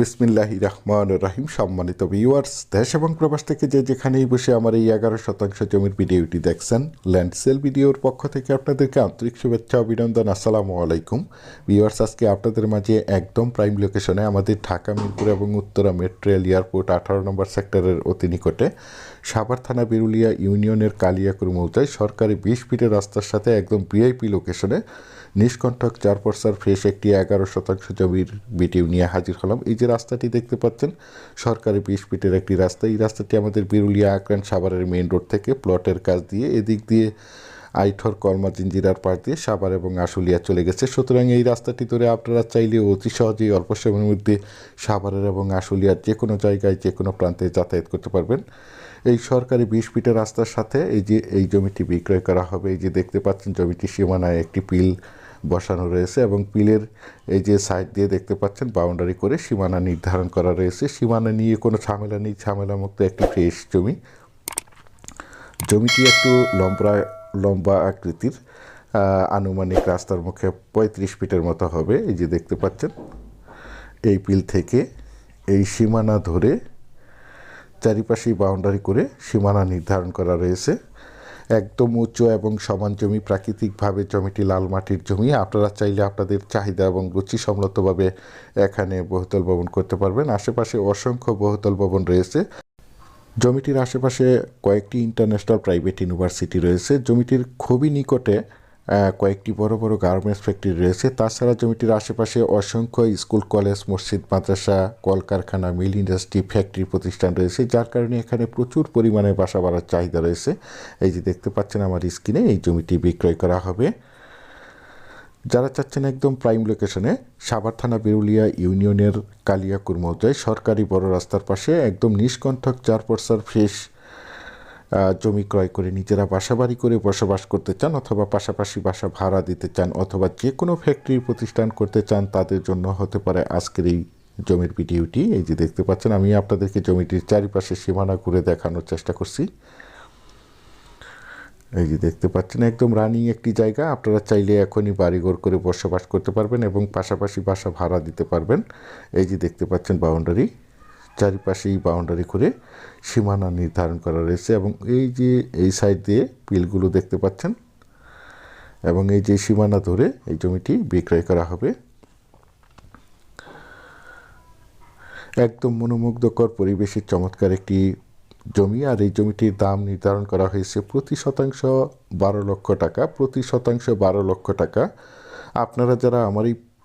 বিসমিল্লাহ রহমান রাহিম, সম্মানিত ভিউয়ার্স দেশ এবং প্রবাস থেকে যে যেখানেই বসে আমার এই এগারো শতাংশ জমির ভিডিওটি দেখছেন ল্যান্ড সেল ভিডিওর পক্ষ থেকে আপনাদেরকে আন্তরিক শুভেচ্ছা, অভিনন্দন, আসসালামু আলাইকুম। ভিউয়ার্স আজকে আপনাদের মাঝে একদম প্রাইম লোকেশনে আমাদের ঢাকা, মিরপুর এবং উত্তরা মেট্রো রেল এয়ারপোর্ট আঠারো নম্বর সেক্টরের অতি নিকটে সাভার থানা, বিরুলিয়া ইউনিয়নের কালিয়াকুর মৌজায় সরকারি বিশ ফিটের রাস্তার সাথে একদম ভিআইপি লোকেশনে নিষ্কণ্ঠক চার পর্সার ফ্রেশ একটি এগারো শতাংশ জমির ভিডিও নিয়ে হাজির হলাম। এই যে রাস্তাটি দেখতে পাচ্ছেন, সরকারি বিশ ফিটের একটি রাস্তা। এই রাস্তাটি আমাদের বিরুলিয়া আক্রান সাভারের মেইন রোড থেকে প্লটের কাজ দিয়ে এদিক দিয়ে আইঠর, কলমা, জিঞ্জিরার পাড় দিয়ে সাভার এবং আশুলিয়া চলে গেছে। সুতরাং এই রাস্তাটি ধরে আপনারা চাইলে অতি সহজেই অল্প সময়ের মধ্যে সাভারের এবং আশুলিয়ার যে কোনো জায়গায়, যে কোনো প্রান্তে যাতায়াত করতে পারবেন। এই সরকারি বিশ ফিটের রাস্তার সাথে এই যে, এই জমিটি বিক্রয় করা হবে, এই যে দেখতে পাচ্ছেন জমিটি সীমানায় একটি পিল বসানো রয়েছে এবং পিলের এই যে সাইড দিয়ে দেখতে পাচ্ছেন বাউন্ডারি করে সীমানা নির্ধারণ করা রয়েছে। সীমানা নিয়ে কোনো ঝামেলা নেই, ঝামেলামুক্ত একটি ফ্রেশ জমি। জমিটি একটু লম্বা লম্বা আকৃতির আনুমানিক রাস্তার মুখে পঁয়ত্রিশ ফিটের মতো হবে। এই যে দেখতে পাচ্ছেন, এই পিল থেকে এই সীমানা ধরে চারিপাশেই বাউন্ডারি করে সীমানা নির্ধারণ করা রয়েছে। একদম উঁচু এবং সমান জমি, প্রাকৃতিকভাবে জমিটি লাল মাটির জমি। আপনারা চাইলে আপনাদের চাহিদা এবং রুচি সম্মতভাবে এখানে বহুতল ভবন করতে পারবেন। আশেপাশে অসংখ্য বহুতল ভবন রয়েছে। জমিটির আশেপাশে কয়েকটি ইন্টারন্যাশনাল প্রাইভেট ইউনিভার্সিটি রয়েছে। জমিটির খুবই নিকটে কয়েকটি বড় বড় গার্মেন্টস ফ্যাক্টরি রয়েছে। তাছাড়া জমিটির আশেপাশে অসংখ্য স্কুল কলেজ মসজিদ, মাদ্রাসা, কলকারখানা মিল ইন্ডাস্ট্রি ফ্যাক্টরি প্রতিষ্ঠান রয়েছে, যার কারণে এখানে প্রচুর পরিমাণে বাসা বাড়ার চাহিদা রয়েছে। এই যে দেখতে পাচ্ছেন আমার স্ক্রিনে এই জমিটি বিক্রয় করা হবে। যারা চাচ্ছেন একদম প্রাইম লোকেশনে সাভার থানা বিরুলিয়া ইউনিয়নের কালিয়াকুর মৌজায় সরকারি বড় রাস্তার পাশে একদম নিষ্কণ্ঠক চার পর্সার ফ্রেশ জমি ক্রয় করে নিজেরা বাসা বাড়ি করে বসবাস করতে চান অথবা পাশাপাশি বাসা ভাড়া দিতে চান অথবা যে কোনো ফ্যাক্টরি প্রতিষ্ঠান করতে চান, তাদের জন্য হতে পারে আজকের এই জমির ভিডিওটি। এই যে দেখতে পাচ্ছেন, আমি আপনাদেরকে জমিটির চারিপাশে সীমানা ঘুরে দেখানোর চেষ্টা করছি। এই যে দেখতে পাচ্ছেন, একদম রানিং একটি জায়গা। আপনারা চাইলে এখনই বাড়িঘর করে বসবাস করতে পারবেন এবং পাশাপাশি বাসা ভাড়া দিতে পারবেন। এই যে দেখতে পাচ্ছেন বাউন্ডারি চারিপাশেই বাউন্ডারি করে সীমানা নির্ধারণ করা রয়েছে এবং এই যে এই সাইড দিয়ে পিলগুলো দেখতে পাচ্ছেন এবং এই যে সীমানা ধরে এই জমিটি বিক্রয় করা হবে। একদম মনোমুগ্ধকর পরিবেশের চমৎকার একটি জমি, আর এই জমিটির দাম নির্ধারণ করা হয়েছে প্রতি শতাংশ বারো লক্ষ টাকা, প্রতি শতাংশ বারো লক্ষ টাকা। আপনারা যারা আমার এই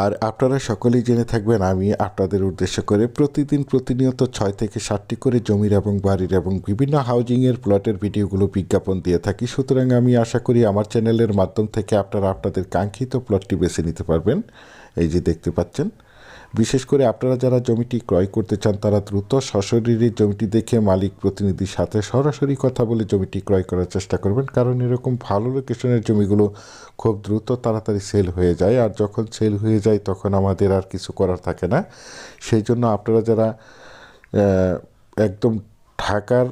আর আপনারা সকলেই জেনে থাকবেন, আমি আপনাদের উদ্দেশ্য করে প্রতিদিন প্রতিনিয়ত ছয় থেকে সাতটি করে জমির এবং বাড়ির এবং বিভিন্ন হাউজিংয়ের প্লটের ভিডিওগুলো বিজ্ঞাপন দিয়ে থাকি। সুতরাং আমি আশা করি আমার চ্যানেলের মাধ্যম থেকে আপনারা আপনাদের কাঙ্ক্ষিত প্লটটি বেছে নিতে পারবেন। এই যে দেখতে পাচ্ছেন বিশেষ করে আপনারা যারা জমিটি ক্রয় করতে চান, তারা দ্রুত সশরীরে জমিটি দেখে মালিক প্রতিনিধির সাথে সরাসরি কথা বলে জমিটি ক্রয় করার চেষ্টা করবেন। কারণ এরকম ভালো লোকেশনের জমিগুলো খুব দ্রুত তাড়াতাড়ি সেল হয়ে যায়। আর যখন সেল হয়ে যায়, তখন আমাদের আর কিছু করার থাকে না। সেই জন্য আপনারা যারা একদম ঢাকার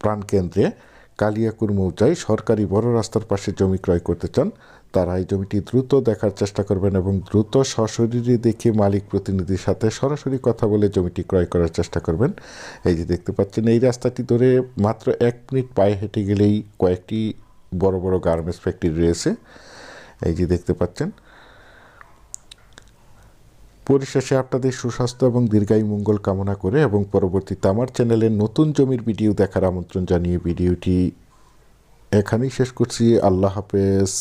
প্রাণকেন্দ্রে কালিয়াকুর মৌজায় সরকারি বড় রাস্তার পাশে জমি ক্রয় করতে চান, তারা এই জমিটি দ্রুত দেখার চেষ্টা করবেন এবং দ্রুত সশরীরে দেখে মালিক প্রতিনিধির সাথে সরাসরি কথা বলে জমিটি ক্রয় করার চেষ্টা করবেন। এই যে দেখতে পাচ্ছেন, এই রাস্তাটি ধরে মাত্র এক মিনিট পায়ে হেঁটে গেলেই কয়েকটি বড় বড় গার্মেন্টস ফ্যাক্টরি রয়েছে। এই যে দেখতে পাচ্ছেন পরিশেষে আপনাদের সুস্বাস্থ্য এবং দীর্ঘায়ু মঙ্গল কামনা করে এবং পরবর্তীতে আমার চ্যানেলে নতুন জমির ভিডিও দেখার আমন্ত্রণ জানিয়ে ভিডিওটি এখানেই শেষ করছি। আল্লাহ হাফেজ।